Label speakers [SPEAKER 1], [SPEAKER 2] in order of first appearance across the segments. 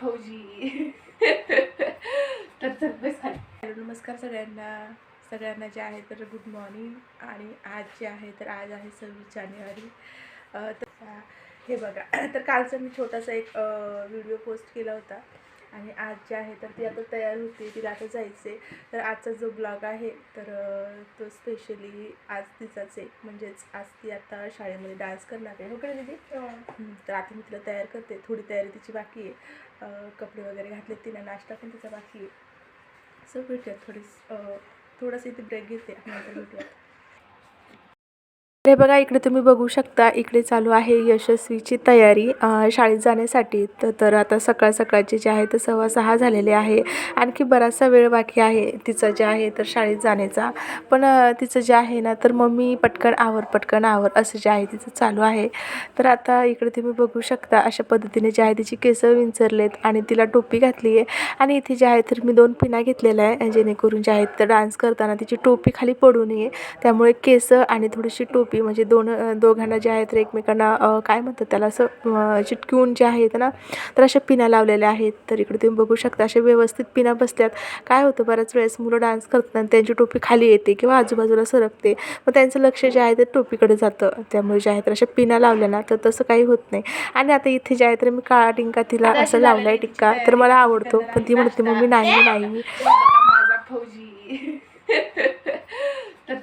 [SPEAKER 1] फौजी तर बस खाली. हॅलो नमस्कार सगळ्यांना. सगळ्यांना जे आहे तर गुड मॉर्निंग आणि आज जे आहे तर आज आहे सव्वीस जानेवारी. तर हे बघा तर कालचा मी छोटासा एक व्हिडिओ पोस्ट केला होता. आणि आज जे आहे तर ती आता तयार होते तिला आता जायचे तर आजचा जो ब्लॉग आहे तर तो स्पेशली आज तिचाच आहे. म्हणजेच आज ती आता शाळेमध्ये डान्स करणार आहे. हो का दीदी? हं, तर आता मी तिला तयार करते. थोडी तयारी तिची बाकी आहे. कपडे वगैरे घातले तिला नाश्ता पण तिचा बाकी आहे. सो भेटूयात थोडीस थोडंसं इथे ब्रेक घेते. नंतर भेटूयात. हे बघा इकडे तुम्ही बघू शकता इकडे चालू आहे यशस्वीची तयारी शाळेत जाण्यासाठी. तर आता सकाळ सकाळचे जे आहे तर सव्वा सहा झालेले आहे. आणखी बराचसा वेळ बाकी आहे तिचं जे आहे तर शाळेत जाण्याचा. पण तिचं जे आहे ना तर मम्मी पटकन आवर पटकन आवर असं जे आहे तिचं चालू आहे. तर आता इकडे तुम्ही बघू शकता अशा पद्धतीने जे आहे तिची केसं विंचरलेत आणि तिला टोपी घातली आहे. आणि इथे जे आहे तर मी दोन पिना घेतलेल्या आहे जेणेकरून जे आहे तर डान्स करताना तिची टोपी खाली पडू नये. त्यामुळे केसं आणि थोडीशी टोपी म्हणजे दोन दोघांना जे आहे तर एकमेकांना काय म्हणतात त्याला असं चिटकवून जे आहेत ना तर अशा पिना लावलेल्या आहेत. तर इकडे तुम्ही बघू शकता अशा व्यवस्थित पिना बसल्यात. काय होतं बऱ्याच वेळेस मुलं डान्स करताना त्यांची टोपी खाली येते किंवा आजूबाजूला सरकते. मग त्यांचं लक्ष जे आहे ते टोपीकडे जातं. त्यामुळे जे आहे तर अशा पिना लावल्या ना तर तसं काही होत नाही. आणि आता इथे जे आहे तर मी काळा टिंका तिला असं लावला आहे टिक्का तर मला आवडतो. पण ती म्हणते मम्मी नाही नाही. माझा फौजी. तर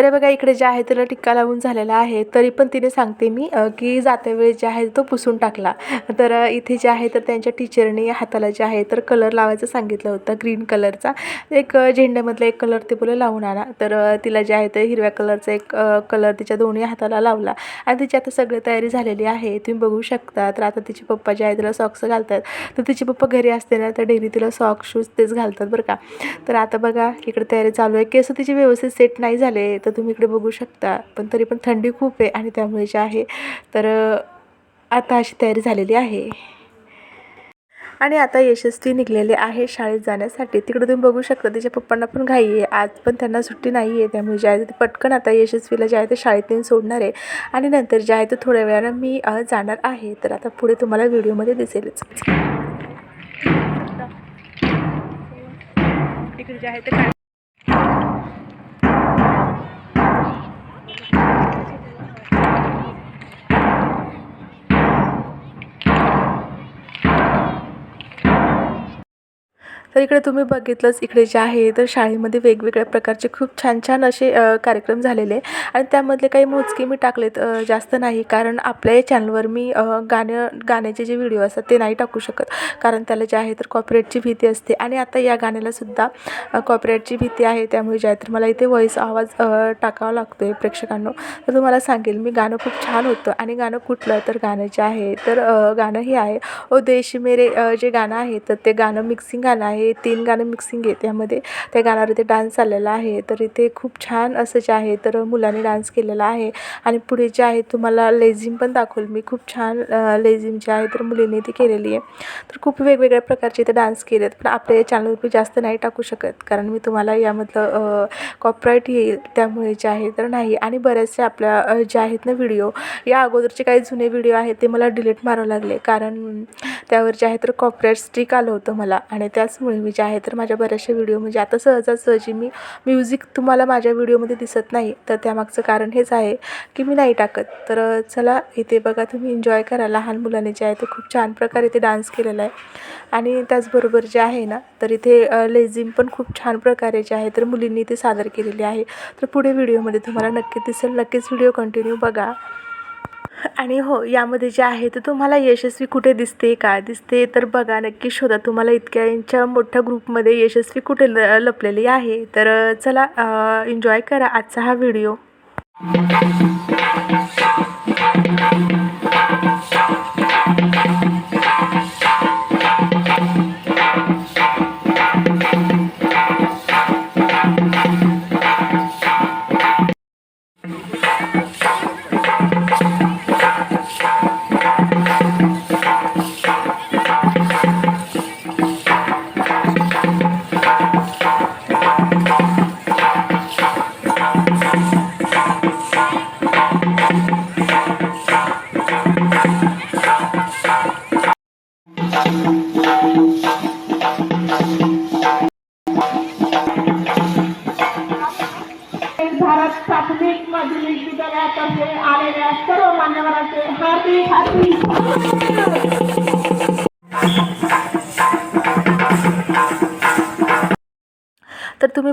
[SPEAKER 1] तर बघा इकडे जे आहे तिला टिक्का लावून झालेला आहे. तरी पण तिने सांगते मी की जाते वेळेस जे आहे तो पुसून टाकला. तर इथे जे आहे तर त्यांच्या टीचरने हाताला जे आहे तर कलर लावायचं सांगितलं होतं ग्रीन कलरचा. एक झेंड्यामधला एक कलर ते बोले लावून आणा. तर तिला जे आहे ते हिरव्या कलरचा एक कलर तिच्या दोन्ही हाताला लावला. आणि तिची आता सगळी तयारी झालेली आहे. तुम्ही बघू शकता. तर आता तिचे पप्पा जे आहे तिला सॉक्स घालतात. तर तिचे पप्पा घरी असते ना तर डेली तिला सॉक्स शूज तेच घालतात बरं का. तर आता बघा इकडे तयारी चालू आहे. केस तिचे व्यवस्थित सेट नाही झाले. तर तुम्ही इकडे बघू शकता. पण तरी पण थंडी खूप आहे आणि त्यामुळे जे आहे तर आता अशी तयारी झालेली आहे. आणि आता यशस्वी निघलेले आहे शाळेत जाण्यासाठी. तिकडे तुम्ही बघू शकता तिच्या पप्पांना पण घाई आहे. आज पण त्यांना सुट्टी नाही आहे त्यामुळे जे आहे ते पटकन आता यशस्वीला जे आहे ते शाळेत नेऊन सोडणार आहे. आणि नंतर जे आहे ते थोड्या वेळानं मी जाणार आहे. तर आता पुढे तुम्हाला व्हिडिओमध्ये दिसेलच. तिकडे जे आहे ते तर इकडे तुम्ही बघितलंच इकडे जे आहे तर शाळेमध्ये वेगवेगळ्या प्रकारचे खूप छान छान असे कार्यक्रम झालेले आणि त्यामधले काही मोजके मी टाकलेत जास्त नाही कारण आपल्या या चॅनलवर मी गाणं गाण्याचे जे व्हिडिओ असतात ते नाही टाकू शकत. कारण त्याला जे आहे तर कॉपरेटची भीती असते. आणि आता या गाण्यालासुद्धा कॉपरेटची भीती आहे. त्यामुळे जे आहे तर मला इथे व्हॉईस आवाज टाकावा लागतो आहे प्रेक्षकांना. तर तुम्हाला सांगेल मी गाणं खूप छान होतं. आणि गाणं कुठलं? तर गाणं जे आहे तर गाणं हे आहे ओ देश मेरे जे गाणं आहे तर ते गाणं मिक्सिंग गाणं आहे. तीन गाणं मिक्सिंग आहे त्यामध्ये त्या गाण्यावर इथे डान्स चाललेला आहे. तर इथे खूप छान असं जे आहे तर मुलांनी डान्स केलेला आहे. आणि पुढे जे आहे तुम्हाला लेझिम पण दाखवेल मी. खूप छान लेझिम जे आहे तर मुलींनी ती केलेली आहे. तर खूप वेगवेगळ्या प्रकारचे इथे डान्स केलेत. पण आपल्या या चॅनलवर मी जास्त नाही टाकू शकत. कारण मी तुम्हाला यामधलं कॉपराईट येईल. त्यामुळे जे आहे तर नाही. आणि बऱ्याचशा आपल्या जे आहेत ना व्हिडिओ या अगोदरचे काही जुने व्हिडिओ आहेत ते मला डिलीट मारावं लागले. कारण त्यावर जे आहे तर कॉपराईट स्टिक आलं होतं मला. आणि त्याचमुळे मी जे आहे. तर माझ्या बऱ्याचशा व्हिडिओ म्हणजे आता सहजासहजी मी म्युझिक तुम्हाला माझ्या व्हिडिओमध्ये दिसत नाही. तर त्यामागचं कारण हेच आहे की मी नाही टाकत. तर चला इथे बघा तुम्ही एन्जॉय करा. लहान मुलांनी जे आहे ते खूप छान प्रकारे इथे डान्स केलेला आहे. आणि त्याचबरोबर जे आहे ना तर इथे लेझिम पण खूप छान प्रकारे जे आहे तर मुलींनी ते सादर केलेली आहे. तर पुढे व्हिडिओमध्ये तुम्हाला नक्की दिसेल. नक्कीच व्हिडिओ कंटिन्यू बघा. आणि हो यामध्ये जे आहे तर तुम्हाला यशस्वी कुठे दिसते काय दिसते तर बघा नक्की शोधा. तुम्हाला इतक्यांच्या मोठ्या ग्रुपमध्ये यशस्वी कुठे ल लपलेली आहे. तर चला एन्जॉय करा आजचा हा व्हिडिओ भारत प्राथमिक माध्यमिक विद्यालयातर्फे आलेल्या सर्व मान्यवरांचे हार्दिक हार्दिक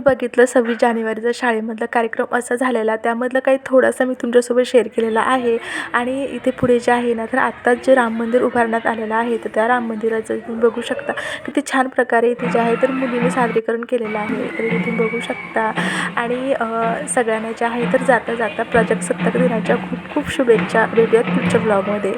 [SPEAKER 1] बघितलं सव्वीस जानेवारीचा शाळेमधला कार्यक्रम असा झालेला. त्यामधलं काही थोडासा मी तुमच्यासोबत शेअर केलेला आहे. आणि इथे पुढे जे आहे ना तर आत्ताच जे राम मंदिर उभारण्यात आलेलं आहे तर त्या राम मंदिराचं तुम्ही बघू शकता. किती छान प्रकारे इथे जे आहे तर मुलीने सादरीकरण केलेलं आहे. तर तुम्ही बघू शकता. आणि सगळ्यांना जे आहे तर जाता जाता प्रजासत्ताक दिनाच्या खूप खूप शुभेच्छा. भेटूयात पुढच्या ब्लॉगमध्ये